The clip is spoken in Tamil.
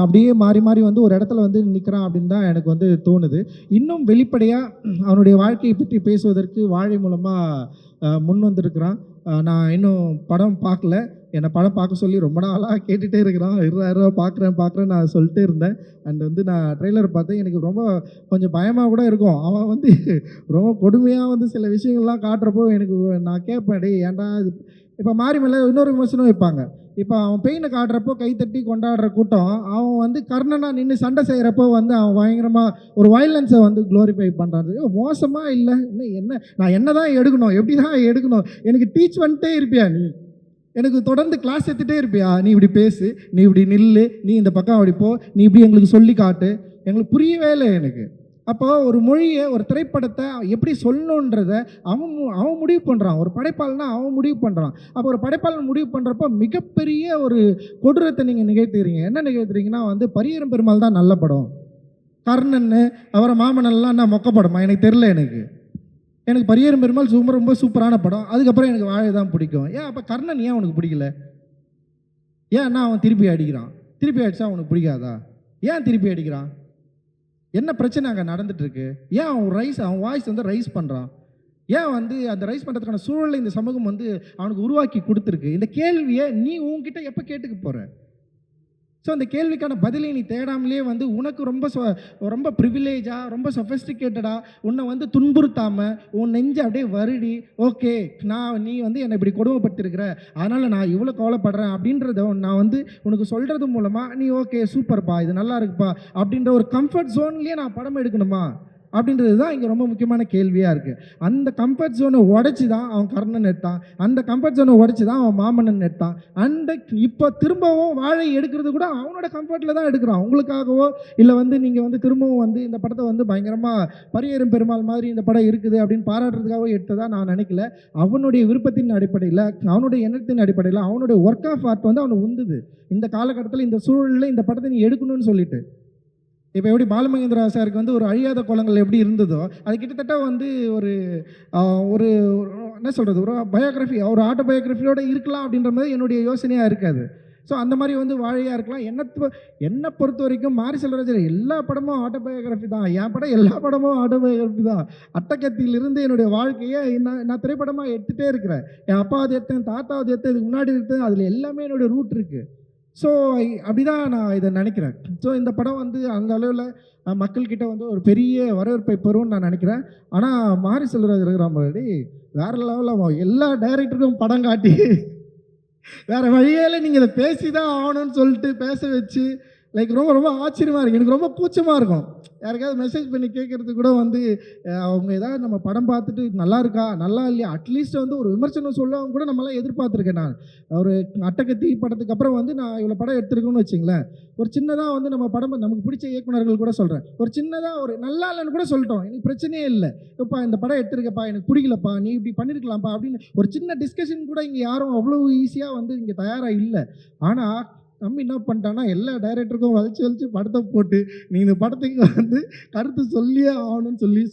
அப்படியே மாறி மாறி வந்து ஒரு இடத்துல வந்து நிற்கிறான் அப்படின்னு தான் எனக்கு வந்து தோணுது. இன்னும் வெளிப்படையாக அவனுடைய வாழ்க்கையை பற்றி பேசுவதற்கு வாழை மூலமாக முன் வந்திருக்கிறான். நான் இன்னும் படம் பார்க்கல. என்னை படம் பார்க்க சொல்லி ரொம்ப நாளாக கேட்டுகிட்டே இருக்கிறான். இருபதாயிரம் பார்க்குறேன் பார்க்குறேன் நான் சொல்லிட்டே இருந்தேன். அண்ட் வந்து நான் ட்ரெய்லர் பார்த்தேன். எனக்கு ரொம்ப கொஞ்சம் பயமாக கூட இருக்கும். அவன் வந்து ரொம்ப கொடுமையாக வந்து சில விஷயங்கள்லாம் காட்டுறப்போ எனக்கு நான் கேட்பேன் டே ஏன்டா இது இப்போ மாறி மேலே இன்னொரு விமர்சனம் வைப்பாங்க. இப்போ அவன் பெயினை காட்டுறப்போ கைத்தட்டி கொண்டாடுற கூட்டம் அவன் வந்து கர்ணனாக நின்று சண்டை செய்கிறப்போ வந்து அவன் பயங்கரமாக ஒரு வயலன்ஸை வந்து க்ளோரிஃபை பண்ணுறது மோசமாக இல்லை? இன்னும் என்ன? நான் என்ன தான் எடுக்கணும்? எப்படி தான் எடுக்கணும்? எனக்கு டீச் வந்துட்டே இருப்பியா நீ? எனக்கு தொடர்ந்து கிளாஸ் எடுத்துகிட்டே இருப்பியா? நீ இப்படி பேசு நீ இப்படி நில்லு நீ இந்த பக்கம் அப்படி போ நீ இப்படி எங்களுக்கு சொல்லி காட்டு. எங்களுக்கு புரியவே இல்லை எனக்கு. அப்போ ஒரு மொழியை ஒரு திரைப்படத்தை எப்படி சொல்லணுன்றத அவன் அவன் முடிவு பண்ணுறான் ஒரு படைப்பாளனா அவன் முடிவு பண்ணுறான் அப்போ ஒரு படைப்பாளன் முடிவு பண்ணுறப்போ மிகப்பெரிய ஒரு கொடூரத்தை நீங்கள் நிகழ்த்துறீங்க. என்ன நிகழ்த்துறீங்கன்னா வந்து பரியரும் பெருமாள் தான் நல்ல படம். கர்ணன் அவரை மாமனெல்லாம் நான் மொக்க படமா? எனக்கு தெரில எனக்கு. எனக்கு பரியரும் பெருமாள் சூப்பர் ரொம்ப சூப்பரான படம். அதுக்கப்புறம் எனக்கு வாழை தான் பிடிக்கும். ஏன் அப்போ கர்ணன் ஏன் உனக்கு பிடிக்கல? ஏன்னா அவன் திருப்பி அடிக்கிறான். திருப்பி அடித்தா அவனுக்கு பிடிக்காதா? ஏன் திருப்பி அடிக்கிறான்? என்ன பிரச்சனை அங்கே நடந்துட்டுருக்கு? ஏன் அவன் ரைஸ் அவன் வாய்ஸ் வந்து ரைஸ் பண்ணுறான் ஏன் வந்து அந்த ரைஸ் பண்ணுறதுக்கான சூழலை இந்த சமூகம் வந்து அவனுக்கு உருவாக்கி கொடுத்துருக்கு? இந்த கேள்வியை நீ உன்கிட்ட எப்போ கேட்டுக்க போகிற ஸோ அந்த கேள்விக்கான பதிலை நீ தேடாமலே வந்து உனக்கு ரொம்ப ரொம்ப ப்ரிவிலேஜாக ரொம்ப சொஃபஸ்டிகேட்டடாக உன்னை வந்து துன்புறுத்தாமல் உன் நெஞ்சு அப்படியே வருடி ஓகே நான் நீ வந்து என்னை இப்படி கொடுமைப்படுத்திருக்கிற அதனால் நான் இவ்வளோ கவலைப்படுறேன் அப்படின்றத நான் வந்து உனக்கு சொல்கிறது மூலமாக நீ ஓகே சூப்பர்ப்பா இது நல்லா இருக்குப்பா அப்படின்ற ஒரு கம்ஃபர்ட் ஜோன்லேயே நான் படம் எடுக்கணுமா? அப்படின்றது தான் இங்கே ரொம்ப முக்கியமான கேள்வியாக இருக்குது அந்த கம்ஃபர்ட் ஜோனை உடச்சி தான் அவன் கர்ணன் எடுத்தான் அந்த கம்ஃபர்ட் ஜோனை உடச்சி தான் அவன் மாமன்னன் எடுத்தான் அந்த இப்போ திரும்பவும் வாழை எடுக்கிறது கூட அவனோட கம்ஃபர்ட்டில் தான் எடுக்கிறான். உங்களுக்காகவோ இல்லை வந்து நீங்கள் வந்து திரும்பவும் வந்து இந்த படத்தை வந்து பயங்கரமாக பரியேறும் பெருமாள் மாதிரி இந்த படம் இருக்குது அப்படின்னு பாராட்டுறதுக்காகவோ எடுத்ததாக நான் நினைக்கல. அவனுடைய விருப்பத்தின் அடிப்படையில் அவனுடைய எண்ணத்தின் அடிப்படையில் அவனுடைய ஒர்க் ஆஃப் ஆர்ட் வந்து அவனை உந்துது. இந்த காலகட்டத்தில் இந்த சூழலில் இந்த படத்தை நீ எடுக்கணும்னு சொல்லிட்டு. இப்போ எப்படி பாலமகேந்திரா சாருக்கு வந்து ஒரு அழியாத குளங்கள் எப்படி இருந்ததோ அது கிட்டத்தட்ட வந்து ஒரு ஒரு என்ன சொல்கிறது ஒரு பயோகிராஃபி ஒரு ஆட்டோபயோகிராஃபியோட இருக்கலாம் அப்படின்ற மாதிரி என்னுடைய யோசனையாக இருக்காது. ஸோ அந்த மாதிரி வந்து வாழையாக இருக்கலாம். என்ன என்னை பொறுத்த வரைக்கும் மாரி செல்வராஜர் எல்லா படமும் ஆட்டோபயோகிராஃபி தான். என் படம் எல்லா படமும் ஆட்டோபயோகிராஃபி தான். அட்டக்கத்திலிருந்து என்னுடைய வாழ்க்கையை நான் நான் திரைப்படமாக எடுத்துகிட்டே இருக்கிறேன். என் அப்பாவது எடுத்தேன் தாத்தாவது எடுத்தேன் இதுக்கு முன்னாடி எடுத்தேன் அதில் எல்லாமே என்னுடைய ரூட் இருக்குது ஸோ அப்படிதான் நான் இதை நினைக்கிறேன். ஸோ இந்த படம் வந்து அந்த அளவில் மக்கள்கிட்ட வந்து ஒரு பெரிய வரவேற்பை பெறும்னு நான் நினைக்கிறேன். ஆனால் மாரி செல்வராஜ் இருக்கிறான் பாருடி. வேறு லெவலில் எல்லா டைரக்டருக்கும் படம் காட்டி வேறு வழியால் நீங்கள் இதை பேசி தான் ஆகணும்னு சொல்லிட்டு பேச வச்சு லைக் ரொம்ப ரொம்ப ஆச்சரியமாக இருக்குது எனக்கு ரொம்ப கூச்சமாக இருக்கும். யாருக்காவது மெசேஜ் பண்ணி கேட்குறது கூட வந்து அவங்க ஏதாவது நம்ம படம் பார்த்துட்டு நல்லா இருக்கா நல்லா இல்லையா? அட்லீஸ்ட் வந்து ஒரு விமர்சனம் சொல்லவும் கூட நம்மளாம் எதிர்பார்த்துருக்கேன் நான். ஒரு அட்டகத்தி படத்துக்கு அப்புறம் வந்து நான் இவ்வளோ படம் எடுத்துருக்கோன்னு வச்சுங்களேன். ஒரு சின்னதாக வந்து நம்ம படம் நமக்கு பிடிச்ச இயக்குனர்கள் கூட சொல்கிறேன் ஒரு சின்னதாக ஒரு நல்லா இல்லைன்னு கூட சொல்லிட்டோம். எனக்கு பிரச்சனையே இல்லை. இப்போ இந்த படம் எடுத்துருக்கப்பா எனக்கு பிடிக்கலப்பா நீ இப்படி பண்ணியிருக்கலாம்ப்பா அப்படின்னு ஒரு சின்ன டிஸ்கஷன் கூட இங்கே யாரும் அவ்வளோ ஈஸியாக வந்து இங்கே தயாராக இல்லை. ஆனால் தம்பி என்ன பண்ணிட்டான்னா எல்லா டைரக்டருக்கும் வலிச்சு வலிச்சு படத்தை போட்டு நீ இந்த படத்துக்கு வந்து கருத்து சொல்லியே ஆகணும்னு சொல்லி